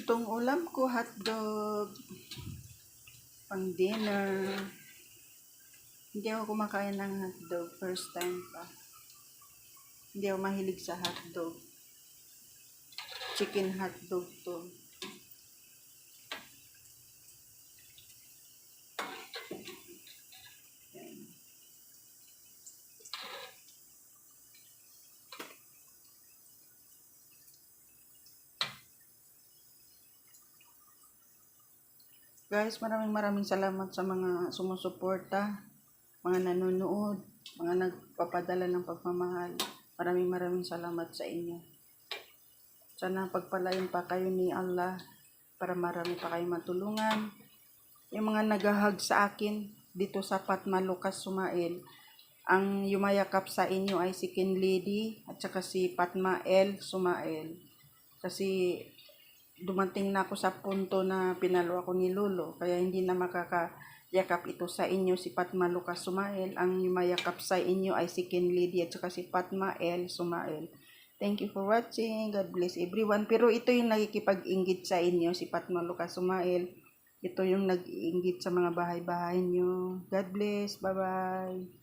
Itong ulam ko, hotdog. Pang dinner. Hindi ako kumakain ng hotdog. First time pa. Hindi ako mahilig sa hotdog. Chicken hotdog to. Guys, maraming maraming salamat sa mga sumusuporta, mga nanonood, mga nagpapadala ng pagmamahal. Maraming maraming salamat sa inyo. Sana pagpalain pa kayo ni Allah para marami pa kayong matulungan. Yung mga naghahag sa akin dito sa Patma Lucas Sumail, ang yumayakap sa inyo ay si Kin Lady at saka si Patma L. Sumail. Kasi dumating na ako sa punto na pinalo ako ni Lolo, kaya hindi na makakayakap ito sa inyo si Patma Lucas Sumail. Ang yumayakap sa inyo ay si Ken Lady at si Patma L. Sumail. Thank you for watching. God bless everyone. Pero ito yung nakikipag-inggit sa inyo, si Patma Lucas Sumail. Ito yung nag-iinggit sa mga bahay-bahay nyo. God bless. Bye-bye.